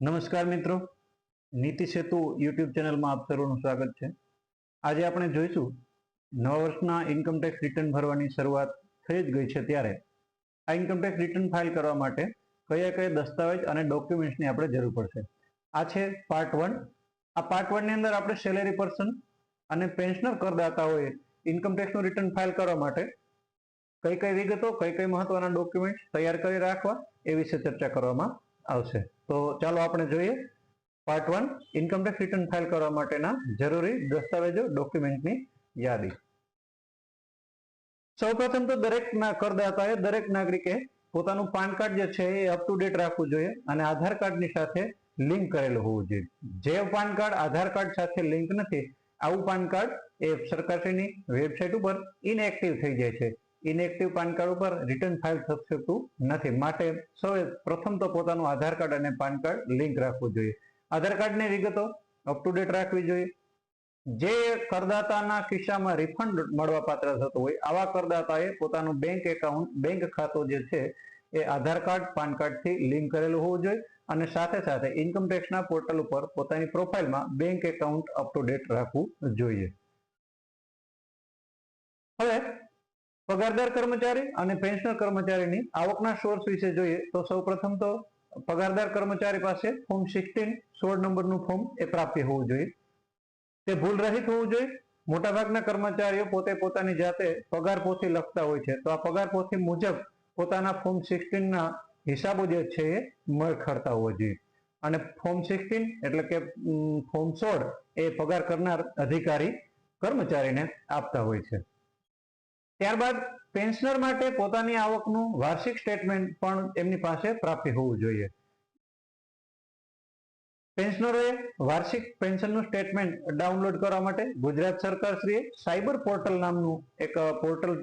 નમસ્કાર મિત્રો. નીતિ સેતુ યુટ્યુબ ચેનલમાં આપ સર્વનું સ્વાગત છે. આજે આપણે જોઈશું, નવા વર્ષના ઇન્કમટેક્સ રિટર્ન ભરવાની શરૂઆત થઈ જ ગઈ છે ત્યારે. આ ઇન્કમટેક્સ રિટર્ન ફાઇલ કરવા માટે કયા કયા દસ્તાવેજ અને ડોક્યુમેન્ટ્સની આપણે જરૂર પડશે. આ છે પાર્ટ વન આ પાર્ટ વનની અંદર આપણે સેલેરી પર્સન અને પેન્શનર કરદાતાઓએ ઇન્કમટેક્સનું રિટર્ન ફાઇલ કરવા માટે કઈ કઈ વિગતો, કઈ કઈ મહત્વના ડોક્યુમેન્ટ તૈયાર કરી રાખવા એ વિશે ચર્ચા કરવામાં આવશે. તો ચાલો આપણે જોઈએ. Part one income tax return file કરવા માટેના જરૂરી દસ્તાવેજો ડોક્યુમેન્ટની યાદી. સૌપ્રથમ તો દરેક ના કરદાતાએ દરેક નાગરિકે પોતાનું પાન કાર્ડ જે છે એ અપ ટુ ડેટ રાખવું જોઈએ અને આધાર કાર્ડની સાથે લિંક કરેલું હોવું જોઈએ. જે પાન કાર્ડ આધાર કાર્ડ સાથે લિંક નથી, આવું પાન કાર્ડ એ સરકારશ્રીની વેબસાઇટ ઉપર ઇનએક્ટિવ થઈ જાય છે. ઇનએક્ટિવ પાન કાર્ડ ઉપર રિટર્ન ફાઇલ શકતું નથી. માટે સૌએ પ્રથમ તો પોતાનું આધાર કાર્ડ અને પાન કાર્ડ લિંક રાખવું જોઈએ. આધાર કાર્ડની વિગતો અપ ટુ ડેટ રાખવી જોઈએ. જે કરદાતાના ખિસ્સામાં રિફંડ મળવા પાત્ર થતું હોય, આવા કરદાતાએ પોતાનું બેંક એકાઉન્ટ બેંક ખાતું જે છે, એ આધાર કાર્ડ, પાન કાર્ડથી લિંક કરેલું હોવું જોઈએ અને સાથે સાથે ઇન્કમ ટેક્સના પોર્ટલ ઉપર પોતાની પ્રોફાઇલમાં bank account up to date રાખવું જોઈએ. હવે પગારદાર કર્મચારી અને પેન્શનર કર્મચારીની આવકના સોર્સ વિશે જોઈએ તો સૌપ્રથમ તો પગારદાર કર્મચારી પાસે ફોર્મ સિક્સટીન સોળ નંબરનું ફોર્મ એ પ્રાપ્ય હોવું જોઈએ. તે ભૂલ રહિત હોવું જોઈએ. મોટાભાગના કર્મચારીઓ પોતે પોતાની જાતે પગાર પોથી લખતા હોય છે. તો આ પગાર પોથી મુજબ પોતાના ફોર્મ સિક્સટીનના હિસાબો જે છે એ મળખડતા હોવો જોઈએ. અને ફોર્મ સિક્સટીન એટલે કે ફોર્મ સોળ એ પગાર કરનાર અધિકારી કર્મચારીને આપતા હોય છે. ત્યારબાદ પેન્શનર માટે પોતાની આવકનું વાર્ષિક સ્ટેટમેન્ટ પણ એમની પાસે પ્રાપ્ત હોવું જોઈએ. પેન્શનરોએ વાર્ષિક પેન્શનનું સ્ટેટમેન્ટ ડાઉનલોડ કરવા માટે ગુજરાત સરકાર શ્રીએ સાયબર પોર્ટલ નામનું એક પોર્ટલ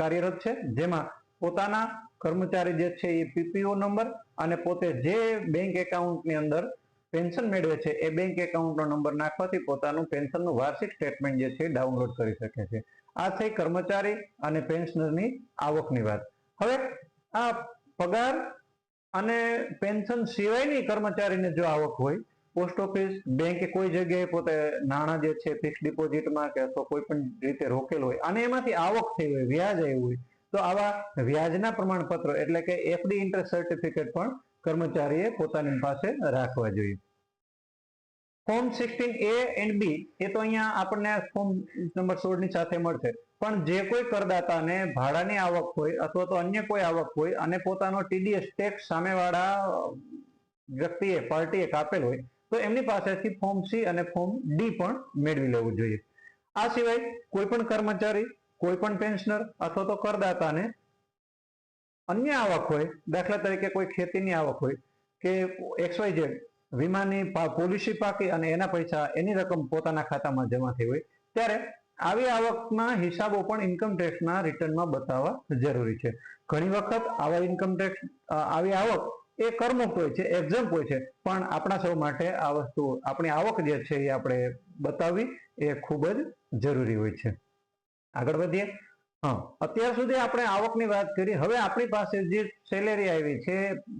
કાર્યરત છે, જેમાં પોતાના કર્મચારી જે છે એ પીપીઓ નંબર અને પોતે જે બેંક એકાઉન્ટની અંદર પેન્શન મેળવે છે, એ બેંક એકાઉન્ટનો નંબર નાખવાથી પોતાનું પેન્શનનું વાર્ષિક સ્ટેટમેન્ટ જે છે ડાઉનલોડ કરી શકે છે. આ થઈ કર્મચારી અને પેન્શનરની આવકની વાત. હવે આ પગાર અને પેન્શન સિવાયની કર્મચારીને જો આવક હોય પોસ્ટ ઓફિસ બેંકે કોઈ જગ્યાએ પોતે નાણાં જે છે ફિક્સ ડિપોઝિટમાં કે અથવા કોઈ પણ રીતે રોકેલ હોય, અને એમાંથી આવક થઈ હોય, વ્યાજ આવ્યું હોય, તો આવા વ્યાજના પ્રમાણપત્રો એટલે કે એફડી ઇન્ટરેસ્ટ સર્ટિફિકેટ પણ કર્મચારીએ પોતાની પાસે રાખવા જોઈએ. Form sixteen A and B એ તો અહીંયા આપણને ફોર્મ નંબર સોળની સાથે મળશે. પણ જે કોઈ કરદાતાને ભાડાની આવક હોય અથવા તો અન્ય કોઈ આવક હોય અને પોતાનો ટીડીએસ ટેક્સ સામેવાળા વ્યક્તિએ, પાર્ટીએ કાપેલ હોય, તો એમની પાસેથી ફોર્મ સી અને ફોર્મ ડી પણ મેળવી લેવું જોઈએ. આ સિવાય કોઈ પણ કર્મચારી કોઈ પણ પેન્શનર અથવા તો કરદાતાને અન્ય આવક હોય, દાખલા તરીકે કોઈ ખેતીની આવક હોય કે એક્સવાય ઝેડ વીમાની પોલિસી પાકી અને એના પૈસા એની રકમ પોતાના ખાતામાં જમા થઈ હોય, ત્યારે આવી આવકના હિસાબો પણ ઇન્કમ ટેક્સના રિટર્નમાં બતાવવા જરૂરી છે. ઘણી વખત આવા ઇન્કમ ટેક્સ આવી આવક એ કરમુક્ત હોય છે એક્ઝામ્પ હોય છે, પણ આપણા સૌ માટે આ વસ્તુ, આપણી આવક જે છે એ આપણે બતાવવી એ ખૂબ જ જરૂરી હોય છે. આગળ વધીએ. હા. અત્યાર સુધી આપણે આવકની વાત કરી. હવે આપણી પાસે જે સેલેરી આવી છે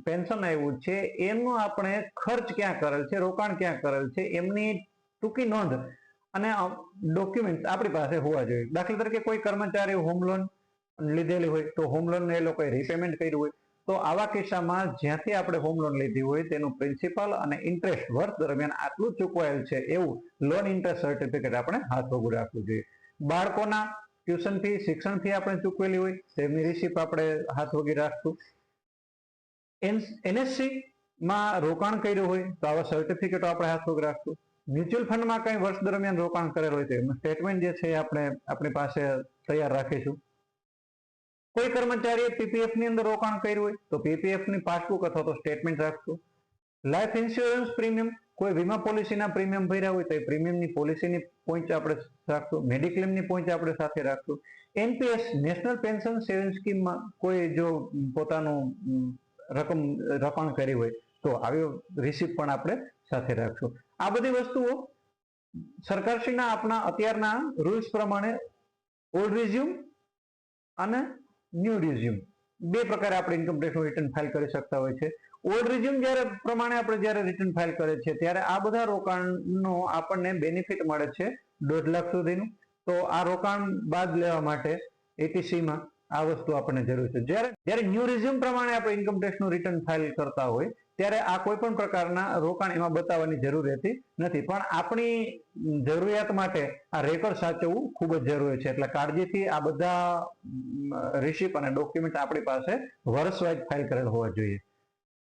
પેન્શન આવ્યું છે, એનું આપણે ખર્ચ ક્યાં કરેલ છે, રોકાણ ક્યાં કરેલ છે, એમની ટૂંકી નોંધ અને ડોક્યુમેન્ટ આપણી પાસે હોવા જોઈએ. દાખલા તરીકે કોઈ કર્મચારી હોમ લોન લીધેલી હોય તો હોમ લોન એ લોકોએ રીપેમેન્ટ કર્યું હોય તો આવા કિસ્સામાં જ્યાંથી આપણે હોમ લોન લીધી હોય તેનું પ્રિન્સિપલ અને ઇન્ટરેસ્ટ વર્ષ દરમિયાન આટલું ચૂકવાયેલ છે એવું લોન ઇન્ટરેસ્ટ સર્ટિફિકેટ આપણે હાથ વગર રાખવું જોઈએ. બાળકોના ટ્યુશન ફી શિક્ષણ ફી આપણે ચૂકવેલી હોય તેમની રિસીપ આપણે હાથ વગી રાખશું. એનએસસી માં રોકાણ કર્યું હોય, તો આવા સર્ટિફિકેટો આપણે હાથ વગી રાખશું. મ્યુચ્યુઅલ ફંડમાં કઈ વર્ષ દરમિયાન રોકાણ કરેલ હોય તો એનું સ્ટેટમેન્ટ જે છે એ આપણે, આપણી પાસે તૈયાર રાખીશું. કોઈ કર્મચારીએ પીપીએફની અંદર રોકાણ કર્યું હોય, તો પીપીએફની પાસબુક અથવા તો સ્ટેટમેન્ટ રાખશું. લાઈફ ઇન્સ્યોરન્સ પ્રીમિયમ કોઈ વીમા પોલિસીના પ્રીમિયમ ભર્યા હોય તો એ પ્રીમિયમની પોલિસીની પોઈન્ટ આપણે રાખશું. મેડિક્લેમની પોઈન્ટ આપણે સાથે રાખશું. એનપીએસ નેશનલ પેન્શન સેવિંગ સ્કીમમાં કોઈ જો પોતાનું રકમ રોકાણ કરી હોય તો આવી રિસીપ પણ આપણે સાથે રાખશું. આ બધી વસ્તુઓ સરકારશ્રીના આપણા અત્યારના રૂલ્સ પ્રમાણે ઓલ્ડ રિઝ્યુમ અને ન્યૂ રિઝ્યુમ બે પ્રકારે આપણે ઇન્કમ ટેક્સનું રિટર્ન ફાઇલ કરી શકતા હોય છે. ઓલ્ડ રિઝ્યુમ જ્યારે પ્રમાણે આપણે જ્યારે રિટર્ન ફાઇલ કરે છે, ત્યારે આ બધા રોકાણનો આપણને બેનિફિટ મળે છે દોઢ લાખ સુધીનું. તો આ રોકાણ બાદ લેવા માટે એટીસીમાં આ વસ્તુ આપણને જરૂર છે. જ્યારે જ્યારે ન્યૂ રિઝ્યુમ પ્રમાણે આપણે ઇન્કમ ટેક્સનું રિટર્ન ફાઇલ કરતા હોય, ત્યારે આ કોઈ પણ પ્રકારના રોકાણ એમાં બતાવવાની જરૂર રહેતી નથી. પણ આપણી જરૂરિયાત માટે આ રેકોર્ડ સાચવવું ખૂબ જ જરૂરી છે. એટલે કાળજીથી આ બધા રિસિપ અને ડોક્યુમેન્ટ આપણી પાસે વર્ષ વાઇઝ ફાઇલ કરેલ હોવા જોઈએ.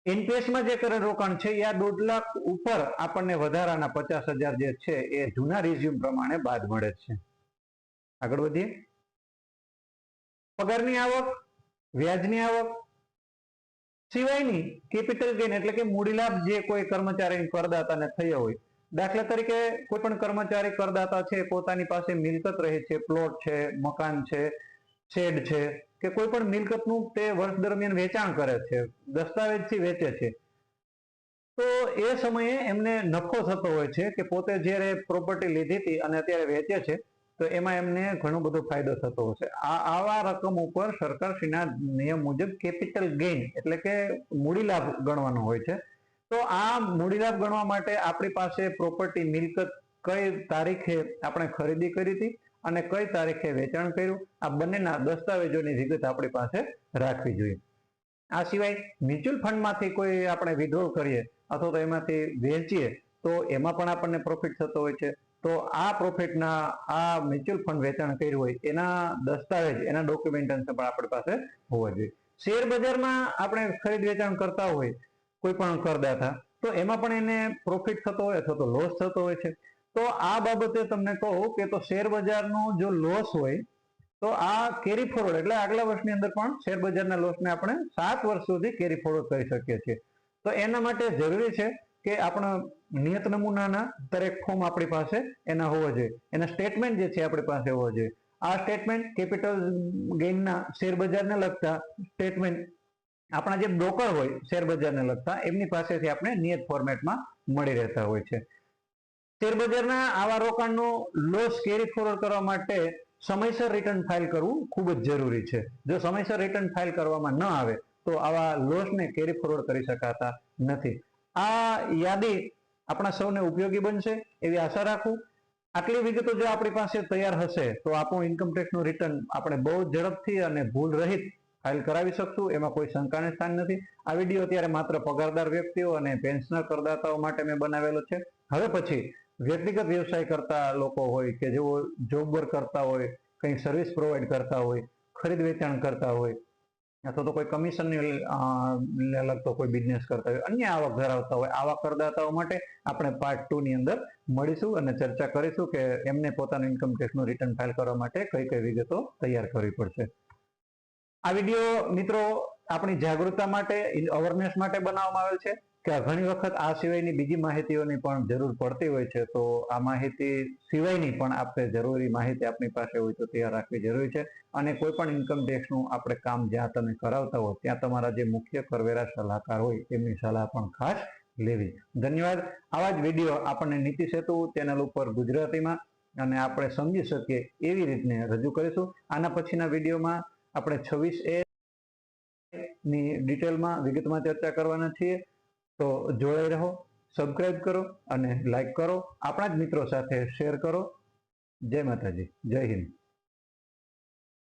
એનપીએસમાં જે કરેલ રોકાણ છે, એ આ દોઢ લાખ ઉપર આપણને વધારાના પચાસ હજાર જે છે, એ જૂના રિઝ્યુમ પ્રમાણે બાદ મળે છે. આગળ વધીએ. પગારની આવક, વ્યાજની આવક, સિવાયની કેપિટલ ગેન એટલે કે મૂડી લાભ જે કોઈ કર્મચારી કરદાતાને થયો હોય. દાખલા તરીકે કોઈ પણ કર્મચારી કરદાતા છે પોતાની પાસે મિલકત રહે છે, પ્લોટ છે, મકાન છે, શેડ છે. કે કોઈ પણ મિલકતનું તે વર્ષ દરમિયાન વેચાણ કરે છે, દસ્તાવેજથી વેચે છે. તો એ સમયે એમને નફો થતો હોય છે કે પોતે જ્યારે પ્રોપર્ટી લીધી હતી અને અત્યારે વેચે છે, તો એમાં એમને ઘણો બધો ફાયદો થતો હશે. આ, આવા રકમ ઉપર સરકારશ્રીના નિયમ મુજબ કેપિટલ ગેઇન એટલે કે મૂડી લાભ ગણવાનો હોય છે. તો આ મૂડી લાભ ગણવા માટે આપણી પાસે પ્રોપર્ટી મિલકત કઈ તારીખે આપણે ખરીદી કરી હતી? અને કઈ તારીખે વેચાણ કર્યું? આ બંનેના દસ્તાવેજોની વિગત આપણી પાસે રાખવી જોઈએ. આ સિવાય મ્યુચ્યુઅલ ફંડમાંથી કોઈ આપણે વિડ્રોલ કરીએ અથવા તો એમાંથી વેચીએ, તો એમાં પણ આપણને પ્રોફિટ થતો હોય છે. તો આ પ્રોફિટના આ મ્યુચ્યુઅલ ફંડ વેચાણ કર્યું હોય, એના દસ્તાવેજ, એના ડોક્યુમેન્ટેશન પણ આપણી પાસે હોવા જોઈએ. શેર બજારમાં આપણે ખરીદ વેચાણ કરતા હોય, કોઈ પણ કરદાતા, તો એમાં પણ એને પ્રોફિટ થતો હોય અથવા તો લોસ થતો હોય છે. તો આ બાબતે તમને કહું કે તો શેર બજારનો જો લોસ હોય, તો આ કેરી ફોરવર્ડ એટલે આગલા વર્ષની અંદર પણ શેર બજારના લોસને આપણે સાત વર્ષ સુધી કેરી ફોરવર્ડ કરી શકીએ છીએ. તો એના માટે જરૂરી છે કે આપણા નિયત નમૂનાના દરેક ફોર્મ આપણી પાસે એના હોવા જોઈએ. એના સ્ટેટમેન્ટ જે છે આપણી પાસે હોવા જોઈએ. આ સ્ટેટમેન્ટ કેપિટલ ગેઇનના શેરબજારને લગતા સ્ટેટમેન્ટ આપણા જે બ્રોકર હોય શેરબજારને લગતા, એમની પાસેથી આપણે નિયત ફોર્મેટમાં મળી રહેતા હોય છે. શેર બજારના આવા રોકાણનો લોસ કેરી ફોરવર્ડ કરવા માટે સમયસર રિટર્ન ફાઇલ કરવું ખૂબ જ જરૂરી છે. જો સમયસર રિટર્ન ફાઇલ કરવામાં ન આવે, તો આવા લોસને કેરી ફોરવર્ડ કરી શકાતા નથી. આ યાદી આપણા સૌને ઉપયોગી બનશે એવી આશા રાખું. આટલી વિગતો જો આપણી પાસે તૈયાર હશે, તો આપણું ઇન્કમટેક્સનું રિટર્ન આપણે બહુ ઝડપથી અને ભૂલ રહિત ફાઇલ કરાવી શકશું, એમાં કોઈ શંકાને સ્થાન નથી. આ વીડિયો અત્યારે માત્ર પગારદાર વ્યક્તિઓ અને પેન્શનર કરદાતાઓ માટે મેં બનાવેલો છે. હવે પછી વ્યક્તિગત વ્યવસાય કરતા લોકો હોય કે જેઓ જોબ વર્ક કરતા હોય, કંઈ સર્વિસ પ્રોવાઈડ કરતા હોય, ખરીદ વેચાણ કરતા હોય, અથવા તો કોઈ કમિશનને લગતો કોઈ બિઝનેસ કરતા હોય, અન્ય આવક ધરાવતા હોય, આવા કરદાતાઓ માટે આપણે પાર્ટ ટુ ની અંદર મળીશું અને ચર્ચા કરીશું કે એમને પોતાનું ઇન્કમ ટેક્સનું રિટર્ન ફાઇલ કરવા માટે કઈ કઈ વિગતો તૈયાર કરવી પડશે. આ વીડિયો મિત્રો આપણી જાગૃતતા માટે અવેરનેસ માટે બનાવવામાં આવેલ છે. કે ઘણી વખત આ સિવાયની બીજી માહિતીઓની પણ જરૂર પડતી હોય છે, તો આ માહિતી સિવાયની પણ આપણે જરૂરી માહિતી આપણી પાસે હોય તો તૈયાર રાખવી જરૂરી છે. અને કોઈ પણ ઇન્કમ ટેક્સનું આપણે કામ જ્યાં તમે કરાવતા હો, ત્યાં તમારા જે મુખ્ય કરવેરા સલાહકાર હોય, એમની સલાહ પણ ખાસ લેવી. ધન્યવાદ. આવા જ વીડિયો આપણને નીતિ સેતુ ચેનલ ઉપર ગુજરાતીમાં અને આપણે સમજી શકીએ એવી રીતને રજૂ કરીશું. આના પછીના વિડીયોમાં આપણે છવ્વીસ એ ની ડિટેલમાં વિગતમાં ચર્ચા કરવાના છીએ. તો જોડાઈ રહો સબસ્ક્રાઈબ કરો અને લાઈક કરો. આપણા જ મિત્રો સાથે શેર કરો. જય માતાજી, જય હિન્દ.